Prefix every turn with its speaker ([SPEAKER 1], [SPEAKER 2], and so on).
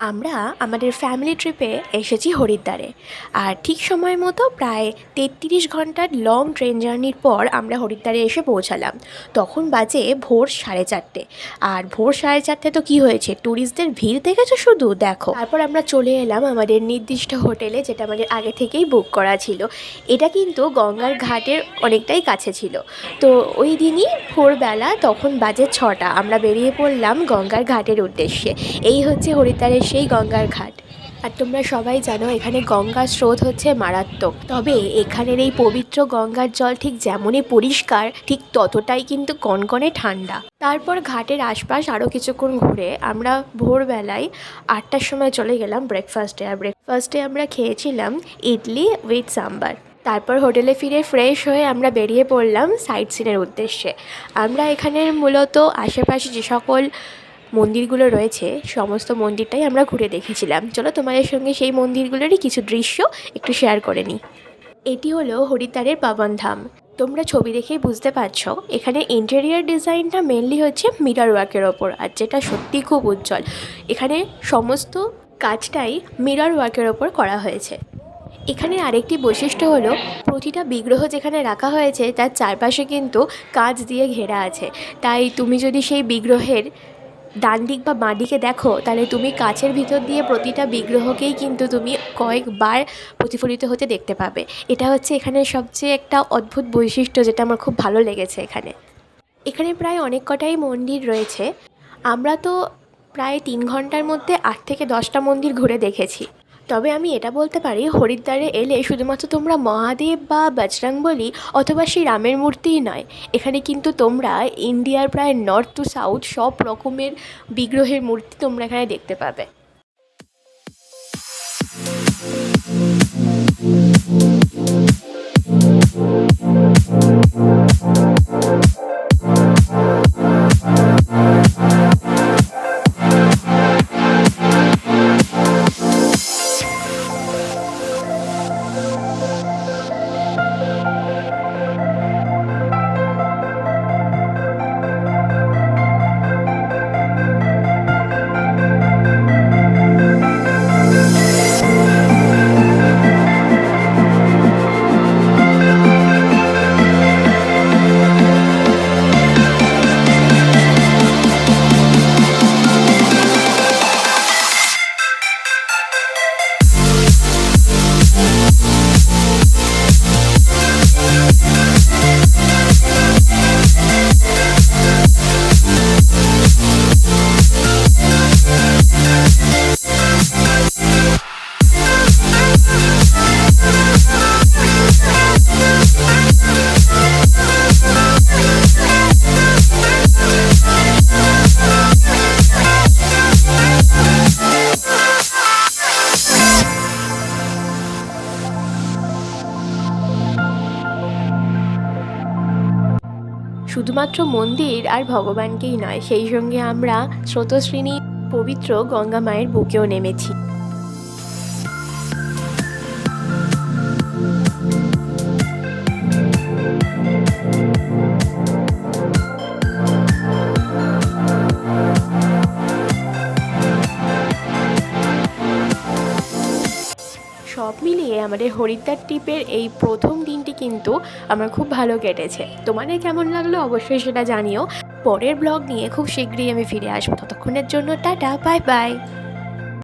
[SPEAKER 1] আমরা আমাদের ফ্যামিলি ট্রিপে এসেছি হরিদ্বারে। আর ঠিক সময় মতো প্রায় তেত্রিশ ঘণ্টার লং ট্রেন জার্নির পর আমরা হরিদ্বারে এসে পৌঁছালাম। তখন বাজে ভোর সাড়ে চারটে। আর ভোর সাড়ে চারটে তো কি হয়েছে? ট্যুরিস্টদের ভিড় দেখেছ শুধু? দেখো। তারপর আমরা চলে এলাম আমাদের নির্দিষ্ট হোটেলে, যেটা আমাদের আগে থেকেই বুক করা ছিল। এটা কিন্তু গঙ্গার ঘাটের অনেকটাই কাছে ছিল। তো ওই দিনই ভোরবেলা তখন বাজে ছটা। আমরা বেরিয়ে পড়লাম গঙ্গার ঘাটের উদ্দেশ্যে। এই হচ্ছে হরিদ্বারের সেই গঙ্গার ঘাট। আর তোমরা সবাই জানো, এখানে গঙ্গার স্রোত হচ্ছে মারাত্মক। তবে এখানের এই পবিত্র গঙ্গার জল ঠিক যেমনই পরিষ্কার, ঠিক ততটাই কিন্তু কনকনে ঠান্ডা। তারপর ঘাটের আশপাশ আরও কিছুক্ষণ ঘুরে আমরা ভোরবেলায় আটটার সময় চলে গেলাম ব্রেকফাস্টে আর ব্রেকফাস্টে আমরা খেয়েছিলাম ইডলি উইথ সাম্বার তারপর হোটেলে ফিরে ফ্রেশ হয়ে আমরা বেরিয়ে পড়লাম সাইট সিনের উদ্দেশ্যে। আমরা এখানের মূলত আশেপাশে যে সকল মন্দিরগুলো রয়েছে, সমস্ত মন্দিরটাই আমরা ঘুরে দেখেছিলাম। চলো তোমাদের সঙ্গে সেই মন্দিরগুলোরই কিছু দৃশ্য একটু শেয়ার করে নিই। এটি হলো হরিদ্বারের পাবন ধাম। তোমরা ছবি দেখেই বুঝতে পারছ, এখানে ইন্টেরিয়ার ডিজাইনটা মেনলি হচ্ছে মিরার ওয়ার্কের ওপর, আর যেটা সত্যি খুব উজ্জ্বল। এখানে সমস্ত কাজটাই মিরার ওয়ার্কের ওপর করা হয়েছে। এখানে আরেকটি বৈশিষ্ট্য হলো, প্রতিটা বিগ্রহ যেখানে রাখা হয়েছে, তার চারপাশে কিন্তু কাঁচ দিয়ে ঘেরা আছে। তাই তুমি যদি সেই বিগ্রহের ডান দিক বা বাঁ দিকে দেখো, তাহলে তুমি কাছের ভিতর দিয়ে প্রতিটা বিগ্রহকেই কিন্তু তুমি কয়েকবার প্রতিফলিত হতে দেখতে পাবে। এটা হচ্ছে এখানে সবচেয়ে একটা অদ্ভুত বৈশিষ্ট্য যেটা আমার খুব ভালো লেগেছে এখানে। এখানে প্রায় অনেক কটাই মন্দির রয়েছে। আমরা তো প্রায় তিন ঘণ্টার মধ্যে আট থেকে দশটা মন্দির ঘুরে দেখেছি। তবে আমি এটা বলতে পারি, হরিদ্বারে এলে শুধুমাত্র তোমরা মহাদেব বা বজরংবলী অথবা সেই রামের মূর্তিই নয়। এখানে কিন্তু তোমরা ইন্ডিয়ার প্রায় নর্থ টু সাউথ সব রকমের বিগ্রহের মূর্তি তোমরা এখানে দেখতে পাবে। শুধুমাত্র মন্দির আর ভগবানকেই নয় সেই সঙ্গে আমরা স্রোতশ্রেণী পবিত্র গঙ্গা মায়ের বুকেও নেমেছি। সব মিলিয়ে আমাদের হরিদ্বার ট্রিপের এই প্রথম দিনটি কিন্তু আমার খুব ভালো কেটেছে। তোমাদের কেমন লাগল অবশ্যই সেটা জানিও। পরের ব্লগ নিয়ে খুব শীঘ্রই আমি ফিরে আসব। ততক্ষণের জন্য টাটা, বাই বাই।